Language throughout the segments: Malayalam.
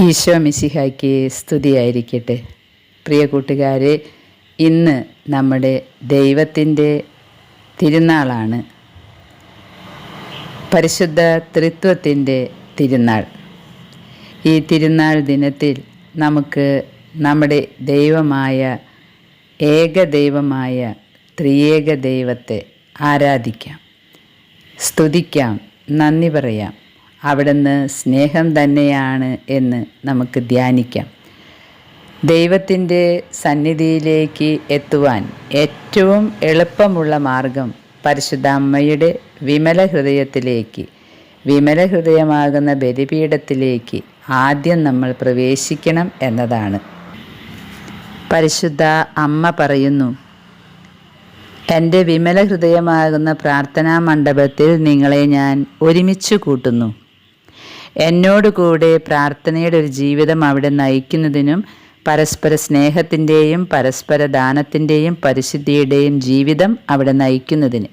ഈശോ മിശിഹായ്ക്ക് സ്തുതിയായിരിക്കട്ടെ. പ്രിയ കൂട്ടുകാരെ ഇന്ന് നമ്മുടെ ദൈവത്തിന്റെ തിരുനാളാണ്. പരിശുദ്ധ ത്രിത്വത്തിന്റെ തിരുനാൾ. ഈ തിരുനാൾ ദിനത്തിൽ നമുക്ക് നമ്മുടെ ദൈവമായ ഏക ദൈവമായ ത്രിയേക ദൈവത്തെ ആരാധിക്കാം സ്തുതിക്കാം നന്ദി പറയാം. അവിടുന്ന് സ്നേഹം തന്നെയാണ് എന്ന് നമുക്ക് ധ്യാനിക്കാം. ദൈവത്തിന്റെ സന്നിധിയിലേക്ക് എത്തുവാൻ ഏറ്റവും എളുപ്പമുള്ള മാർഗം പരിശുദ്ധ അമ്മയുടെ വിമല ഹൃദയത്തിലേക്ക് വിമല ഹൃദയമാകുന്ന ബലിപീഠത്തിലേക്ക് ആദ്യം നമ്മൾ പ്രവേശിക്കണം എന്നതാണ്. പരിശുദ്ധ അമ്മ പറയുന്നു എന്റെ വിമല ഹൃദയമാകുന്ന പ്രാർത്ഥനാ മണ്ഡപത്തിൽ നിങ്ങളെ ഞാൻ ഒരുമിച്ച് കൂട്ടുന്നു. എന്നോട് കൂടെ പ്രാർത്ഥനയുടെ ഒരു ജീവിതം അവിടെ നയിക്കുന്നതിനും പരസ്പര സ്നേഹത്തിന്റെയും പരസ്പര ദാനത്തിന്റെയും പരിശുദ്ധിയുടെയും ജീവിതം അവിടെ നയിക്കുന്നതിന്.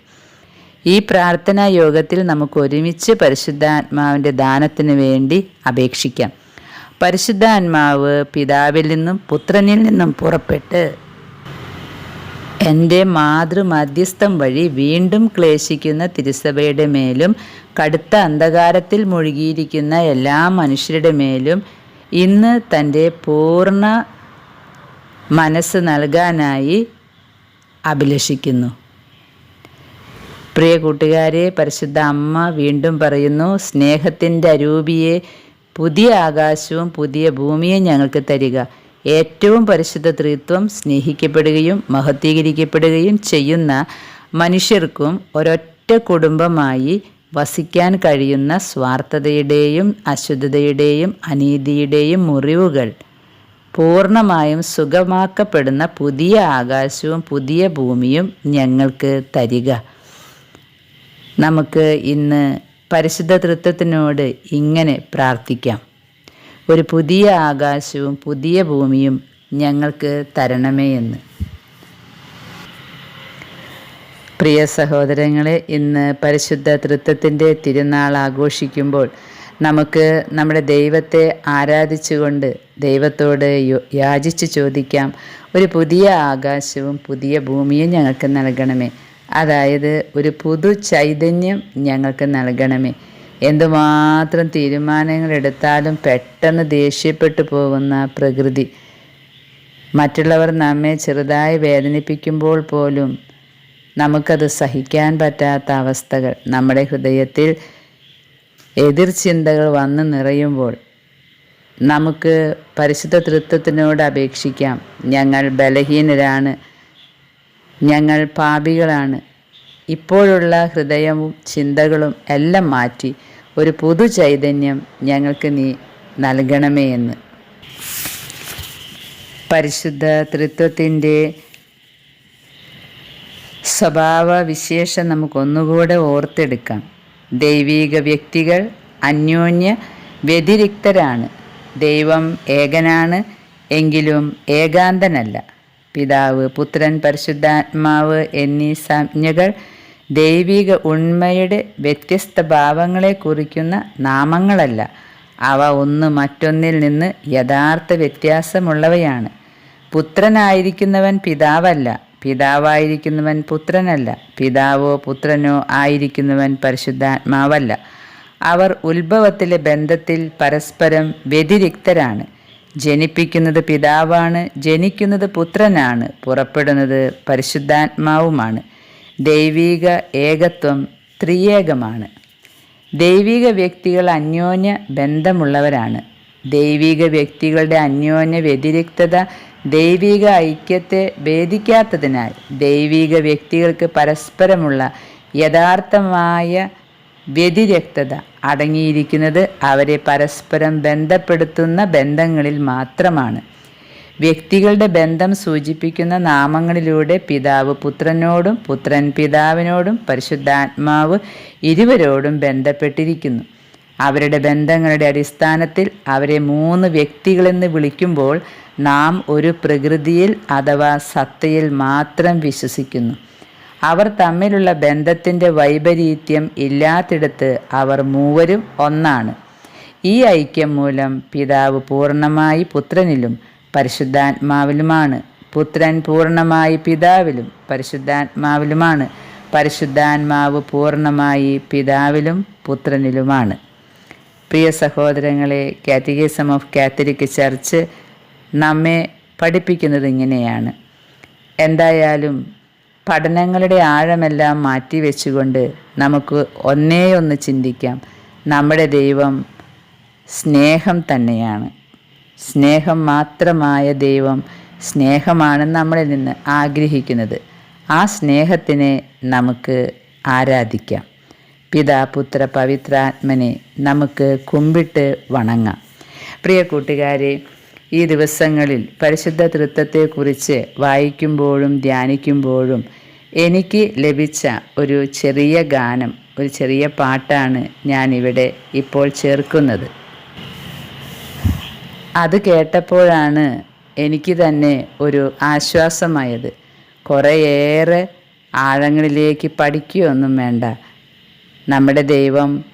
ഈ പ്രാർത്ഥനാ യോഗത്തിൽ നമുക്ക് ഒരുമിച്ച് പരിശുദ്ധാത്മാവിന്റെ ദാനത്തിന് വേണ്ടി അപേക്ഷിക്കാം. പരിശുദ്ധാത്മാവ് പിതാവിൽ നിന്നും പുത്രനിൽ നിന്നും പുറപ്പെട്ട് എന്റെ മാതൃമധ്യസ്ഥം വഴി വീണ്ടും ക്ലേശിക്കുന്ന തിരുസഭയുടെ മേലും കടുത്ത അന്ധകാരത്തിൽ മുഴുകിയിരിക്കുന്ന എല്ലാ മനുഷ്യരുടെ മേലും ഇന്ന് തന്റെ പൂർണ മനസ്സ് നൽകാനായി അഭിലഷിക്കുന്നു. പ്രിയ കൂട്ടുകാരെ പരിശുദ്ധ അമ്മ വീണ്ടും പറയുന്നു സ്നേഹത്തിന്റെ അരൂപിയെ പുതിയ ആകാശവും പുതിയ ഭൂമിയും ഞങ്ങൾക്ക് തരിക. ഏറ്റവും പരിശുദ്ധ ത്രിത്വം സ്നേഹിക്കപ്പെടുകയും മഹത്വീകരിക്കപ്പെടുകയും ചെയ്യുന്ന മനുഷ്യർക്കും ഒരൊറ്റ കുടുംബമായി വസിക്കാൻ കഴിയുന്ന സ്വാർത്ഥതയുടെയും അശുദ്ധതയുടെയും അനീതിയുടെയും മുറിവുകൾ പൂർണമായും സുഖമാക്കപ്പെടുന്ന പുതിയ ആകാശവും പുതിയ ഭൂമിയും ഞങ്ങൾക്ക് തരിക. നമുക്ക് ഇന്ന് പരിശുദ്ധ തൃത്വത്തിനോട് ഇങ്ങനെ പ്രാർത്ഥിക്കാം. ഒരു പുതിയ ആകാശവും പുതിയ ഭൂമിയും ഞങ്ങൾക്ക് തരണമേ എന്ന്. പ്രിയ സഹോദരങ്ങളെ ഇന്ന് പരിശുദ്ധ തൃത്വത്തിന്റെ തിരുനാൾ ആഘോഷിക്കുമ്പോൾ നമുക്ക് നമ്മുടെ ദൈവത്തെ ആരാധിച്ചുകൊണ്ട് ദൈവത്തോട് യാചിച്ചു ചോദിക്കാം ഒരു പുതിയ ആകാശവും പുതിയ ഭൂമിയും ഞങ്ങൾക്ക് നൽകണമേ. അതായത് ഒരു പുതു ചൈതന്യം ഞങ്ങൾക്ക് നൽകണമേ. എന്തുമാത്രം തീരുമാനങ്ങൾ എടുത്താലും പെട്ടെന്ന് ദേഷ്യപ്പെട്ടു പോകുന്ന പ്രകൃതി. മറ്റുള്ളവർ നമ്മെ ചെറുതായി വേദനിപ്പിക്കുമ്പോൾ പോലും നമുക്കത് സഹിക്കാൻ പറ്റാത്ത അവസ്ഥകൾ. നമ്മുടെ ഹൃദയത്തിൽ എതിർ ചിന്തകൾ വന്ന് നിറയുമ്പോൾ നമുക്ക് പരിശുദ്ധ തൃത്വത്തിനോട് അപേക്ഷിക്കാം. ഞങ്ങൾ ബലഹീനരാണ്. ഞങ്ങൾ പാപികളാണ്. ഇപ്പോഴുള്ള ഹൃദയവും ചിന്തകളും എല്ലാം മാറ്റി ഒരു പുതു ചൈതന്യം ഞങ്ങൾക്ക് നീ നൽകണമേ എന്ന്. പരിശുദ്ധ തൃത്വത്തിന്റെ സ്വഭാവ വിശേഷം നമുക്കൊന്നുകൂടെ ഓർത്തെടുക്കാം. ദൈവീക വ്യക്തികൾ അന്യോന്യ വ്യതിരിക്തരാണ്. ദൈവം ഏകനാണ് എങ്കിലും ഏകാന്തനല്ല. പിതാവ് പുത്രൻ പരിശുദ്ധാത്മാവ് എന്നീ സംജ്ഞകൾ ദൈവിക ഉണ്മയുടെ വ്യത്യസ്ത ഭാവങ്ങളെ കുറിക്കുന്ന നാമങ്ങളല്ല. അവ ഒന്ന് മറ്റൊന്നിൽ നിന്ന് യഥാർത്ഥ വ്യത്യാസമുള്ളവയാണ്. പുത്രനായിരിക്കുന്നവൻ പിതാവല്ല പിതാവായിരിക്കുന്നവൻ പുത്രനല്ല പിതാവോ പുത്രനോ ആയിരിക്കുന്നവൻ പരിശുദ്ധാത്മാവല്ല. അവർ ഉത്ഭവത്തിലെ ബന്ധത്തിൽ പരസ്പരം വ്യതിരിക്തരാണ്. ജനിപ്പിക്കുന്നത് പിതാവാണ് ജനിക്കുന്നത് പുത്രനാണ് പുറപ്പെടുന്നത് പരിശുദ്ധാത്മാവുമാണ്. ദൈവിക ഏകത്വം ത്രിയേകമാണ്. ദൈവിക വ്യക്തികൾ അന്യോന്യ ബന്ധമുള്ളവരാണ്. ദൈവിക വ്യക്തികളുടെ അന്യോന്യ വ്യതിരിക്തത ദൈവിക ഐക്യത്തെ ഭേദിക്കാത്തതിനാൽ ദൈവിക വ്യക്തികൾക്ക് പരസ്പരമുള്ള യഥാർത്ഥമായ വ്യതിരക്തത അടങ്ങിയിരിക്കുന്നത് അവരെ പരസ്പരം ബന്ധപ്പെടുത്തുന്ന ബന്ധങ്ങളിൽ മാത്രമാണ്. വ്യക്തികളുടെ ബന്ധം സൂചിപ്പിക്കുന്ന നാമങ്ങളിലൂടെ പിതാവ് പുത്രനോടും പുത്രൻ പിതാവിനോടും പരിശുദ്ധാത്മാവ് ഇരുവരോടും ബന്ധപ്പെട്ടിരിക്കുന്നു. അവരുടെ ബന്ധങ്ങളുടെ അടിസ്ഥാനത്തിൽ അവരെ മൂന്ന് വ്യക്തികളെന്ന് വിളിക്കുമ്പോൾ നാം ഒരു പ്രകൃതിയിൽ അഥവാ സത്തയിൽ മാത്രം വിശ്വസിക്കുന്നു. അവർ തമ്മിലുള്ള ബന്ധത്തിന്റെ വൈപരീത്യം ഇല്ലാത്തിടത്ത് അവർ മൂവരും ഒന്നാണ്. ഈ ഐക്യം മൂലം പിതാവ് പൂർണമായി പുത്രനിലും പരിശുദ്ധാത്മാവിലുമാണ്. പുത്രൻ പൂർണമായി പിതാവിലും പരിശുദ്ധാത്മാവിലുമാണ്. പരിശുദ്ധാത്മാവ് പൂർണമായി പിതാവിലും പുത്രനിലുമാണ്. പ്രിയ സഹോദരങ്ങളെ കാറ്റഗിസം ഓഫ് കാത്തലിക് ചർച്ച് നമ്മെ പഠിപ്പിക്കുന്നത് ഇങ്ങനെയാണ്. എന്തായാലും പഠനങ്ങളുടെ ആഴമെല്ലാം മാറ്റി വെച്ചുകൊണ്ട് നമുക്ക് ഒന്നേ ഒന്ന് ചിന്തിക്കാം. നമ്മുടെ ദൈവം സ്നേഹം തന്നെയാണ്. സ്നേഹം മാത്രമായ ദൈവം സ്നേഹമാണ് നമ്മളിൽ നിന്ന് ആഗ്രഹിക്കുന്നത്. ആ സ്നേഹത്തിനെ നമുക്ക് ആരാധിക്കാം. പിതാ പുത്ര പവിത്രാത്മനെ നമുക്ക് കുമ്പിട്ട് വണങ്ങാം. പ്രിയ കൂട്ടുകാരെ ഈ ദിവസങ്ങളിൽ പരിശുദ്ധ തൃത്വത്തെക്കുറിച്ച് വായിക്കുമ്പോഴും ധ്യാനിക്കുമ്പോഴും എനിക്ക് ലഭിച്ച ഒരു ചെറിയ ഗാനം ഒരു ചെറിയ പാട്ടാണ് ഞാനിവിടെ ഇപ്പോൾ ചേർക്കുന്നത്. അത് കേട്ടപ്പോഴാണ് എനിക്ക് തന്നെ ഒരു ആശ്വാസമായത്. കുറേയേറെ ആഴങ്ങളിലേക്ക് പഠിക്കുകയൊന്നും വേണ്ട. നമ്മുടെ ദൈവം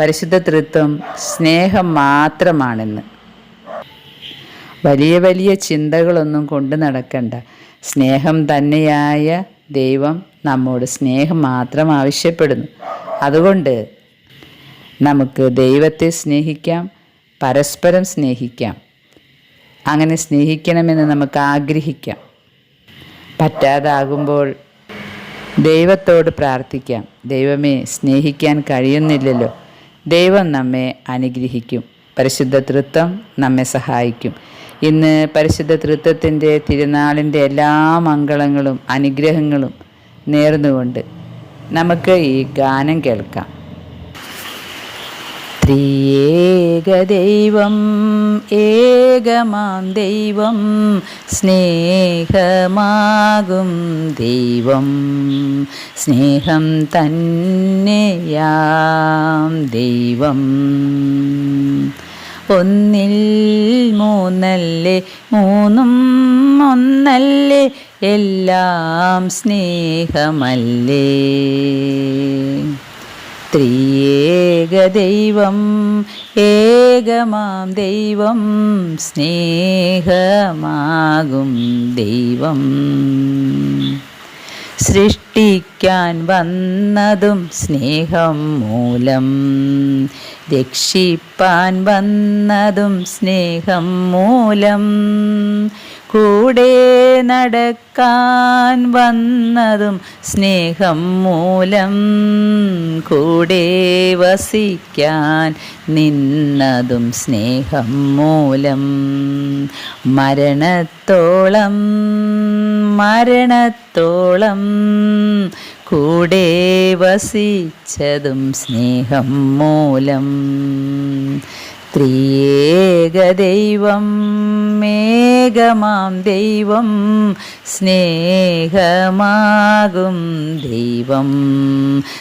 പരിശുദ്ധ തൃത്വം സ്നേഹം മാത്രമാണെന്ന്. വലിയ വലിയ ചിന്തകളൊന്നും കൊണ്ടു നടക്കണ്ട. സ്നേഹം തന്നെയായ ദൈവം നമ്മോട് സ്നേഹം മാത്രം ആവശ്യപ്പെടുന്നു. അതുകൊണ്ട് നമുക്ക് ദൈവത്തെ സ്നേഹിക്കാം. പരസ്പരം സ്നേഹിക്കാം. അങ്ങനെ സ്നേഹിക്കണമെന്ന് നമുക്ക് ആഗ്രഹിക്കാം. പറ്റാതാകുമ്പോൾ ദൈവത്തോട് പ്രാർത്ഥിക്കാം. ദൈവമേ സ്നേഹിക്കാൻ കഴിയുന്നില്ലല്ലോ. ദൈവം നമ്മെ അനുഗ്രഹിക്കും. പരിശുദ്ധ തൃത്വം നമ്മെ സഹായിക്കും. ഇന്ന് പരിശുദ്ധ തൃത്വത്തിന്റെ തിരുനാളിന്റെ എല്ലാ മംഗളങ്ങളും അനുഗ്രഹങ്ങളും നേർന്നുകൊണ്ട് നമുക്ക് ഈ ഗാനം കേൾക്കാം. ത്രിയേക ദൈവം ഏകമാം ദൈവം സ്നേഹമാകും ദൈവം. സ്നേഹം തന്നെയാം ദൈവം. ഒന്നിൽ മൂന്നല്ലേ മൂന്നും ഒന്നല്ലേ എല്ലാം സ്നേഹമല്ലേ. ത്രിയേക ദൈവം ഏകമാം ദൈവം സ്നേഹമാകും ദൈവം. സൃഷ്ടിക്കാൻ വന്നതും സ്നേഹം മൂലം രക്ഷിപ്പാൻ വന്നതും സ്നേഹം മൂലം കൂടെ നടക്കാൻ വന്നതും സ്നേഹം മൂലം കൂടെ വസിക്കാൻ നിന്നതും സ്നേഹം മൂലം. മരണത്തോളം മരണത്തോളം കൂടെ വസിച്ചതും സ്നേഹം മൂലം. ത്രിയേക ദൈവം മേഘമാം ദൈവം സ്നേഹമാകും ദൈവം.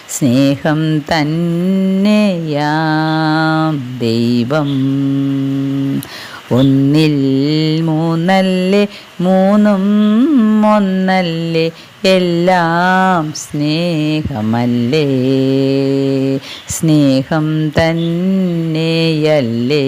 സ്നേഹം തന്നെയാം ദൈവം. ഒന്നിൽ മൂന്നല്ലേ മൂന്നും ഒന്നല്ലേ എല്ലാം സ്നേഹമല്ലേ. സ്നേഹം തന്നെയല്ലേ.